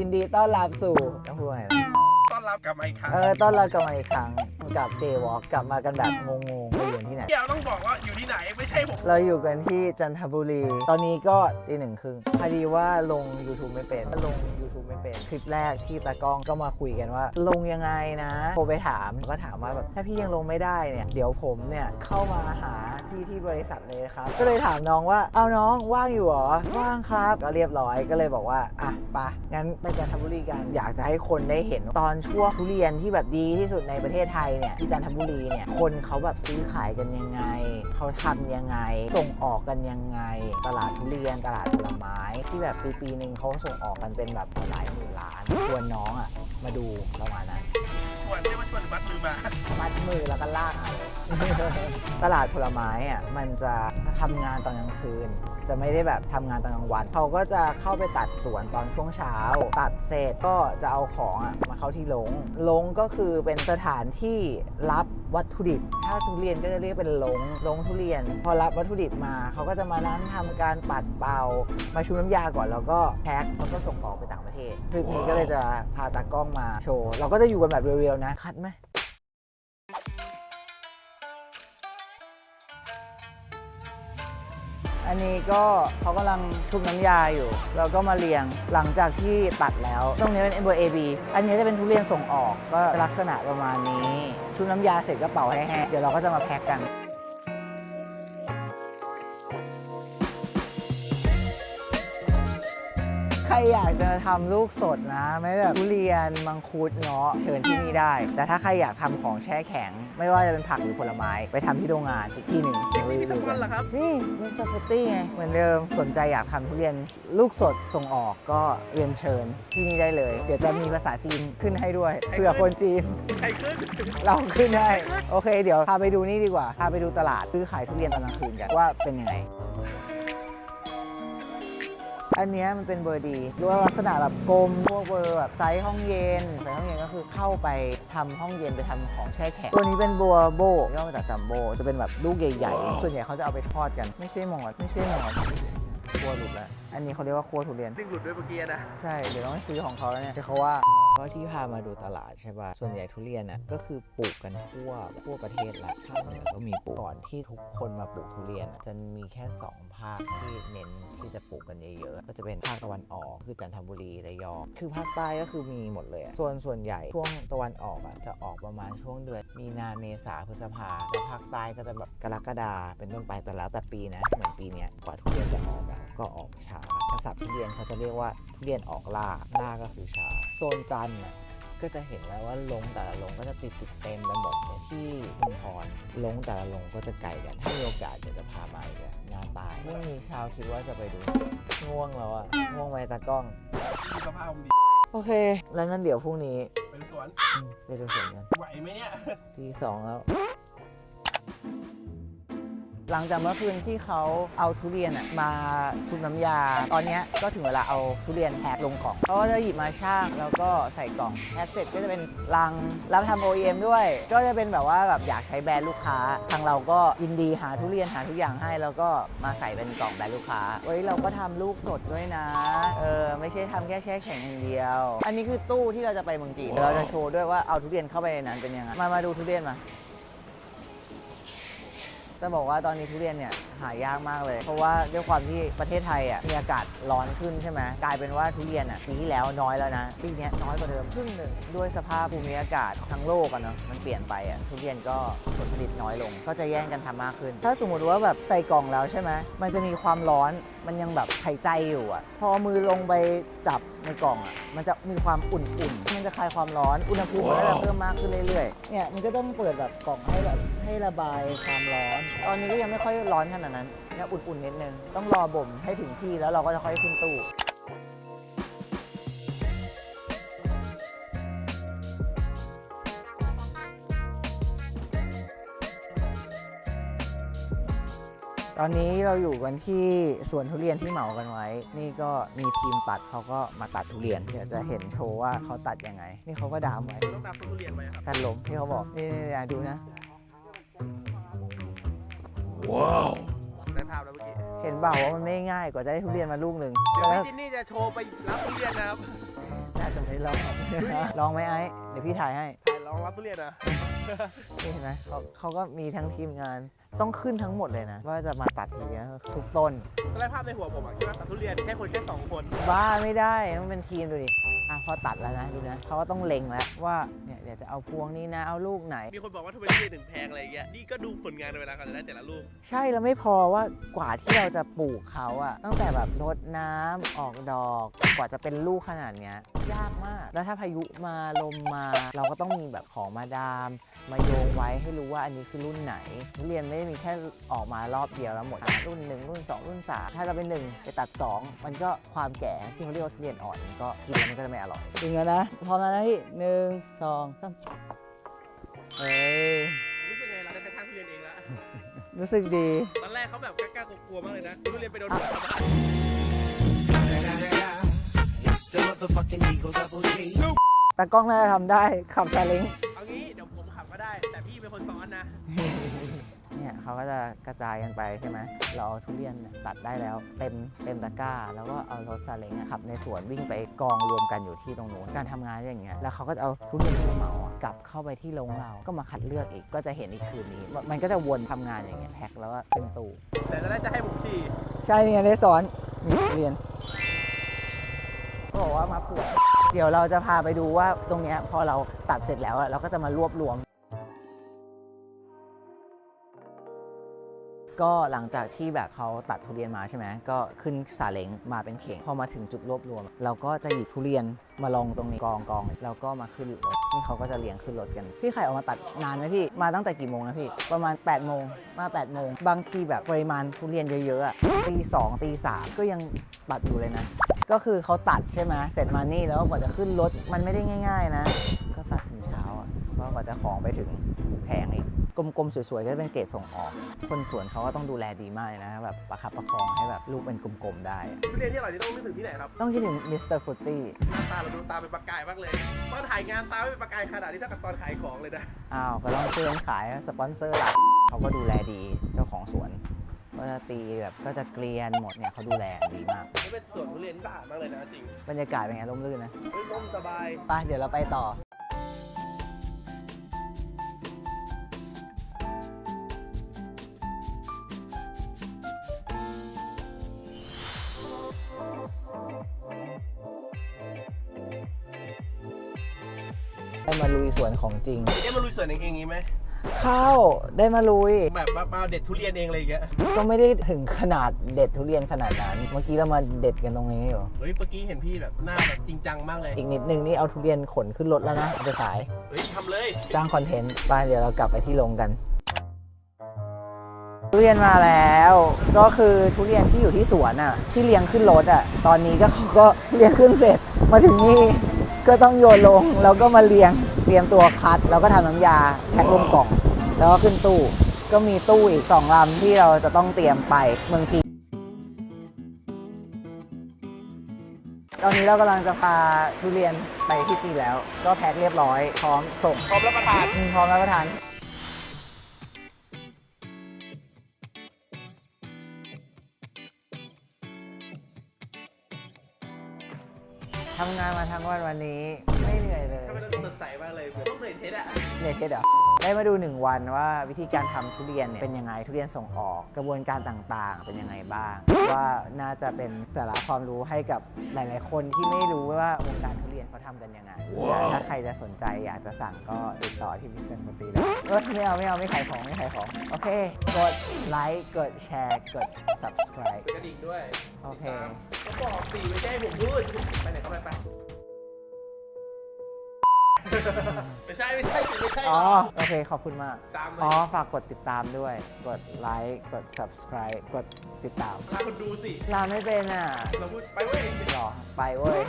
ยินดีต้อนรับสู่ต้องพูดว่าไงนะต้อนรับกลับมาอีกครั้งเออต้อนรับกลับมาอีกครั้งกับเจวอ k กลับมากันแบบงงๆไปอยู่ที่ไหน เดี๋ยวต้องบอกว่าอยู่ที่ไหนไม่ใช่ผมเราอยู่กันที่จันทบุรี ตอนนี้ก็ตีหนึ่งครึ่งพอดีว่าลง YouTube ไม่เป็นลง YouTube ไม่เป็น คลิปแรกที่ตากล้องก็มาคุยกันว่า ลงยังไงนะ โทรไปถามก็ถามว่าแบบถ้าพี่ยังลงไม่ได้เนี่ย เดี๋ยวผมเนี่ยเข้ามาหา พี่ที่บริษัทเลยครับ ก็เลยถามน้องว่า เอาน้องว่างอยู่เหรอ ว่างครับ ก็เรียบร้อย ก็เลยบอกว่า อะปะงั้นไปจันทบุรีกัน อยากจะให้คนได้เห็นตอนช่วงทุเรียนที่แบบดีที่สุดในประเทศไทยเนี่ยที่จันทบุรีเนี่ย คนเขาแบบซื้อขายกันยังไง เขาทำยังไง ส่งออกกันยังไง ตลาดทุเรียน ตลาดผลไม้ ที่แบบปีปีๆหนึ่งเขาส่งออกกันเป็นแบบหลายหมื่นล้าน ชวนน้องอะมาดูประมาณนั้น วรเรียกว่าชวนมัดมือมามัดมือแล้วก็ลากตลาดผลไม้อะมันจะทำงานตอนกลางคืน จะไม่ได้แบบทำงานตอนกลางวัน เขาก็จะเข้าไปตัดสวนตอนช่วงเช้า ตัดเสร็จก็จะเอาของอะมาเข้าที่ลงลงก็คือเป็นสถานที่รับ วัตถุดิบ ถ้าทุเรียนก็จะเรียกเป็นหลงหลงทุเรียน พอรับวัตถุดิบมาเขาก็จะมานั่งทำการปัดเป่า มาชุบน้ำยาก่อนแล้วก็แพ็คแล้วก็ส่งออไปต่างประเทศคลิปนี้ก็เลยจะพาตากล้องมาโชว์ เราก็จะอยู่กันแบบเรียวๆนะ คัดไหม อันนี้ก็เขากำลังชุบน้ำยาอยู่ แล้วก็มาเรียงหลังจากที่ตัดแล้ว ตรงนี้เป็น embr AB อันนี้จะเป็นทุเรียนส่งออกก็ลักษณะประมาณนี้ ชุบน้ำยาเสร็จก็เป่าให้แห้งเดี๋ยวเราก็จะมาแพ็กกัน อยากจะทำลูกสดนะ ไม่แบบทุเรียนมังคุดเงาะเชิญที่นี่ได้ แต่ถ้าใครอยากทำของแช่แข็ง ไม่ว่าจะเป็นผักหรือผลไม้ ไปทำที่โรงงานอีกที่หนึ่งเดี๋ยวมีรีสัวิกววักันนเหรอครับ นี่มีสปาตี้ไง เหมือนเดิมสนใจอยากทำทุเรียนลูกสดส่งออกก็เรียนเชิญที่นี่ได้เลย เดี๋ยวจะมีภาษาจีนขึ้นให้ด้วยเผื่อคนจีนใครขึ้นเราขึ้นได้โอเค เดี๋ยวพาไปดูนี่ดีกว่าพาไปดูตลาดซื้อขายทุเรียนตอนกลางคืนกันว่าเป็นยังไง อันเนี้ยมันเป็นเบอร์ดีด้วยลักษณะแบบกลมพวกเบอร์แบบไซส์ห้องเย็นไซส์ห้องเย็นก็คือเข้าไปทำห้องเย็นไปทำของแช่แข็งตัวนี้เป็นบัวโบย่อมาจากจัมโบจะเป็นแบบลูกใหญ่ๆส่วนใหญ่เขาจะเอาไปทอดกันไม่ใช่หมอนไม่ใช่หมอนบัวหลุดแล้ว อันนี้เขาเรียกว่าครัวทุเรียนดึงหลุดด้วยเมื่อกี้นะ ใช่ เดี๋ยวต้องไปซื้อของเขาแล้วเนี่ยที่เขาว่า ก็ที่พามาดูตลาดใช่ป่ะ ส่วนใหญ่ทุเรียนน่ะก็คือปลูกกันทั่วทั่วประเทศแหละภาคเหนือก็มีปลูกก่อนที่ทุกคนมาปลูกทุเรียนน่ะจะมีแค่ 2 ภาคที่เน้นที่จะปลูกกันเยอะๆ ก็จะเป็นภาคตะวันออกคือจันทบุรีระยอง คือภาคใต้ก็คือมีหมดเลยอะส่วนส่วนใหญ่ช่วงตะวันออกอะจะออกประมาณช่วงเดือนมีนาเมษาพฤษภาแล้วภาคใต้ก็จะแบบกรกฎาเป็นต้นไปแต่แล้วแต่ปีนะเหมือนปีเนี้ยกว่าทุเรียนจะออกอะก็ออกช้าภาษาทุเรียนเขาจะเรียกว่าทุเรียนออกล่าล่าก็คือชา โซนจันทร์น่ะก็จะเห็นแล้วว่าลงแต่ละลงก็จะติดติดเต็มไปหมดที่ชุมพรลงแต่ละลงก็จะไกลกัน ถ้ามีโอกาสเดี๋ยวจะพามาอีกอะหน้าตายไม่มีชาวคิดว่าจะไปดูง่วงแล้วอะง่วงไหมตากล้องสภาพผมดีโอเค แล้วงั้นเดี๋ยวพรุ่งนี้เป็นสวนไปดูสวนกันไหวไหมเนี่ยตีสองแล้ว หลังจากเมื่อคืนที่เขาเอาทุเรียนมาชุบน้ำยา ตอนนี้ก็ถึงเวลาเอาทุเรียนแพ็คลงกล่องเขาก็จะหยิบมาช่างแล้วก็ใส่กล่องแพ็คเสร็จก็จะเป็นลังรับทำ OEM ด้วย ก็จะเป็นแบบว่าแบบอยากใช้แบรนด์ลูกค้า ทางเราก็ยินดีหาทุเรียนหาทุกอย่างให้ แล้วก็มาใส่เป็นกล่องแบรนด์ลูกค้าเฮ้ยเราก็ทำลูกสดด้วยนะเออไม่ใช่ทำแค่แช่แข็งอย่างเดียว อันนี้คือตู้ที่เราจะไปเมืองจีนเราจะโชว์ด้วยว่าเอาทุเรียนเข้าไปในนั้นเป็นยังไงมามาดูทุเรียนมา จะบอกว่าตอนนี้ทุเรียนเนี่ยหายากมากเลย เพราะว่าด้วยความที่ประเทศไทยอะมีอากาศร้อนขึ้นใช่ไหมกลายเป็นว่าทุเรียนอะปีที่แล้วน้อยแล้วนะปีนี้น้อยกว่าเดิมครึ่งหนึ่งด้วยสภาพภูมิอากาศทั้งโลกอะเนาะมันเปลี่ยนไปอะทุเรียนก็ผลผลิตน้อยลง ก็จะแย่งกันทำมากขึ้น ถ้าสมมติว่าแบบใส่กล่องแล้วใช่ไหมมันจะมีความร้อนมันยังแบบหายใจอยู่อะ พอมือลงไปจับในกล่องอะมันจะมีความอุ่นๆมันจะคลายความร้อนอุณหภูมิมันก็จะเพิ่มมากขึ้นเรื่อยๆเนี่ยมันก็ต้องเปิดแบบกล่องให้แบบ ให้ระบายความร้อน ตอนนี้ก็ยังไม่ค่อยร้อนขนาดนั้นยังอุ่นๆนิดนึง ต้องรอบ่มให้ถึงที่แล้วเราก็จะค่อยขึ้นตู้ตอนนี้เราอยู่กันที่สวนทุเรียนที่เหมากันไว้ นี่ก็มีทีมตัดเขาก็มาตัดทุเรียนเดี๋ยวจะเห็นโชว์ว่าเขาตัดยังไง นี่เขาก็ดามไว้ต้องนำต้นทุเรียนไปครับกันลมที่เขาบอกนี่ๆๆดูนะ ได้ภาพแล้วเมื่อกี้ เห็นเปล่าว่ามันไม่ง่ายกว่าจะได้ทุเรียนมาลูกหนึ่งเดี๋ยวแล้วพี่จินนี่จะโชว์ไปรับทุเรียนนะครับลอง ลองไหมไอ้เดี๋ยวพี่ถ่ายให้ถ่ายลองรับทุเรียนนะ นี่เห็นไหมเขาเขาก็มีทั้งทีมงาน ต้องขึ้นทั้งหมดเลยนะ ว่าจะมาตัดทีเนี้ยทุกต้น ตอนแรกภาพในหัวผมอะคิดว่าตัดทุเรียนแค่คนแค่สองคนบ้าไม่ได้ต้องเป็นทีมดูดิอะพอตัดแล้วนะดูนะเขาก็ต้องเล็งแล้วว่าเนี่ยเดี๋ยวจะเอาพวงนี้นะเอาลูกไหน มีคนบอกว่าทุเรียนหนึ่งแพงอะไรอย่างเงี้ยนี่ก็ดูผลงานเวลาเขาจะได้แต่ละลูกใช่แล้วไม่พอว่ากว่าที่เราจะปลูกเขาอะตั้งแต่แบบรดน้ำออกดอก กว่าจะเป็นลูกขนาดเนี้ยยากมาก แล้วถ้าพายุมาลมมา เราก็ต้องมีแบบของมาดาม มาโยงไว้ให้รู้ว่าอันนี้คือรุ่นไหนทุเรียนไม่ได้มีแค่ออกมารอบเดียวแล้วหมดอะรุ่นหนึ่งรุ่นสองรุ่นสามถ้าเราเป็นหนึ่งไปตัดสองมันก็ความแก่ที่เขาเรียกว่าทุเรียนอ่อนมันก็กินแล้วมันก็จะไม่อร่อยจริงแล้วนะพร้อมแล้วนะพี่หนึ่งสองสามเอ้ยรู้สึกไงเราได้ไปทั้งทุเรียนเองแล้วรู้สึกดี ตอนแรกเขาแบบกล้าๆกลัวๆมากเลยนะทุเรียนไปโดนหัวชาวบ้าน It's the motherfucking Eagle Double G. แต่กล้องน่าจะทำได้ขับซาเล้ง เนี่ยเขาก็จะกระจายกันไปใช่ไหมเราเอาทุเรียนเนี่ยตัดได้แล้วเต็มเต็มตะกร้า แล้วก็เอารถซาเล้งอะขับในสวนวิ่งไปกองรวมกันอยู่ที่ตรงนู้นการทำงานอย่างเงี้ยแล้วเขาก็จะเอาทุเรียนที่เราเหมาอะกลับเข้าไปที่โรงเราก็มาคัดเลือกอีกก็จะเห็นอีกคืนนี้มันก็จะวนทำงานอย่างเงี้ยแพ็คแล้วก็เป็นตู้ แต่ตอนแรกจะให้ผมขี่ใช่เนี่ยได้สอนนี่ทุเรียนก็บอกว่ามาปลูกเดี๋ยวเราจะพาไปดูว่าตรงเนี้ยพอเราตัดเสร็จแล้วอะเราก็จะมารวบรวม ก็หลังจากที่แบบเขาตัดทุเรียนมาใช่ไหมก็ขึ้นซาเล้งมาเป็นเข่งพอมาถึงจุดรวบรวม เราก็จะหยิบทุเรียนมาลงตรงนี้กองกองแล้วก็มาขึ้นรถนี่เขาก็จะเลี้ยงขึ้นรถกัน พี่ไข่ออกมาตัดนานไหมพี่ มาตั้งแต่กี่โมงนะพี่ ประมาณ8โมงมา8โมงบางทีแบบปริมาณทุเรียนเยอะๆอะตีสองตีสามก็ยังตัดอยู่เลยนะ ก็คือเขาตัดใช่ไหมเสร็จมานี่แล้วกว่าจะขึ้นรถมันไม่ได้ง่าย ๆ นะ ก็ตัดถึงเช้าอะก็กว่าจะของไปถึงแผงอีก กลมๆ สวยๆ ก็จะเป็นเกรดส่งออก คนสวนเขาก็ต้องดูแลดีมากเลยนะแบบประคับประคองให้แบบลูกเป็นกลมๆ ได้อะทุเรียนที่อร่อยที่ต้องนึกถึงที่ไหนครับ ต้องคิดถึงมิสเตอร์ฟุตตี้หน้าตาเราดูตาเป็นประกายมากเลย ตอนถ่ายงานตาไม่เป็นประกายขนาดนี้เท่ากับตอนขายของเลยนะ อ้าวก็ต้องช่วยกันขายสปอนเซอร์หลักเขาก็ดูแลดีเจ้าของสวน ก็จะตีแบบก็จะเกลียนหมดเนี่ยเขาดูแลดีมาก นี่เป็นสวนทุเรียนที่สะอาดมากเลยนะจริงบรรยากาศเป็นไงร่มรื่นนะเฮ้ยร่มสบาย ไปเดี๋ยวเราไปต่อ ได้มาลุยสวนของจริง ได้มาลุยสวนเองเองงี้ไหมเข้าได้มาลุย แบบมามาเด็ดทุเรียนเองอะไรอย่างเงี้ยก็ไม่ได้ถึงขนาดเด็ดทุเรียนขนาดนั้น เมื่อกี้เรามาเด็ดกันตรงนี้อยู่เฮ้ยเมื่อกี้เห็นพี่แบบหน้าแบบจริงจังมากเลยอีกนิดนึงนี่เอาทุเรียนขนขึ้นรถแล้วนะเอาไปขายเฮ้ยทำเลยสร้างคอนเทนต์ไปเดี๋ยวเรากลับไปที่โรงกัน ทุเรียนมาแล้ว ก็คือทุเรียนที่อยู่ที่สวนอะที่เลี้ยงขึ้นรถอะตอนนี้ก็เขาก็เลี้ยงขึ้นเสร็จมาถึงนี่ ก็ต้องโยนลงแล้วก็มาเลี้ยงเตรียมตัวคัด แล้วก็ทำน้ำยาแพ็คลงกล่อง แล้วก็ขึ้นตู้ ก็มีตู้อีกสองลำที่เราจะต้องเตรียมไปเมืองจีนตอนนี้เรากำลังจะพาทุเรียนไปที่จีนแล้ว ก็แพ็คเรียบร้อย พร้อมส่งพร้อมรับประทานอืมพร้อมรับประทาน ทำงานมาทั้งวันวันนี้ ไม่เหนื่อยเลยทำไมเราดูสดใสมากเลยเหมือนต้องเหนื่อยเทสอะเหนื่อยเทสเหรอได้มาดู 1 วันว่าวิธีการทำทุเรียนเนี่ยเป็นยังไงทุเรียนส่งออกกระบวนการต่างๆ เป็นยังไงบ้าง ว่าน่าจะเป็นแต่ละความรู้ให้กับหลาย ๆ คนที่ไม่รู้ว่าวงการทุเรียนเขาทำกันยังไงถ้าใครจะสนใจอยากจะสั่งก็ติดต่อที่พิเศษปตีได้เออไม่เอาไม่เอาไม่ขายของไม่ขายของ โอเค กดไลค์กดแชร์กด subscribe กระดิ่งด้วยโอเคติดตามก็ บอกสี่ไม่ใช่ให้ผมพูดไปไหนก็ไปไปไม่ใช่ไม่ใช่ไม่ใช่อ๋อ โอเค ขอบคุณมาก ตามเลอ๋อยฝากกดติดตามด้วย กดไลค์ กด subscribe กดติดตามลาคนดูสิ ลาไม่เป็นอะ เราพูดไปเว้ย หรอ ไปเว้ย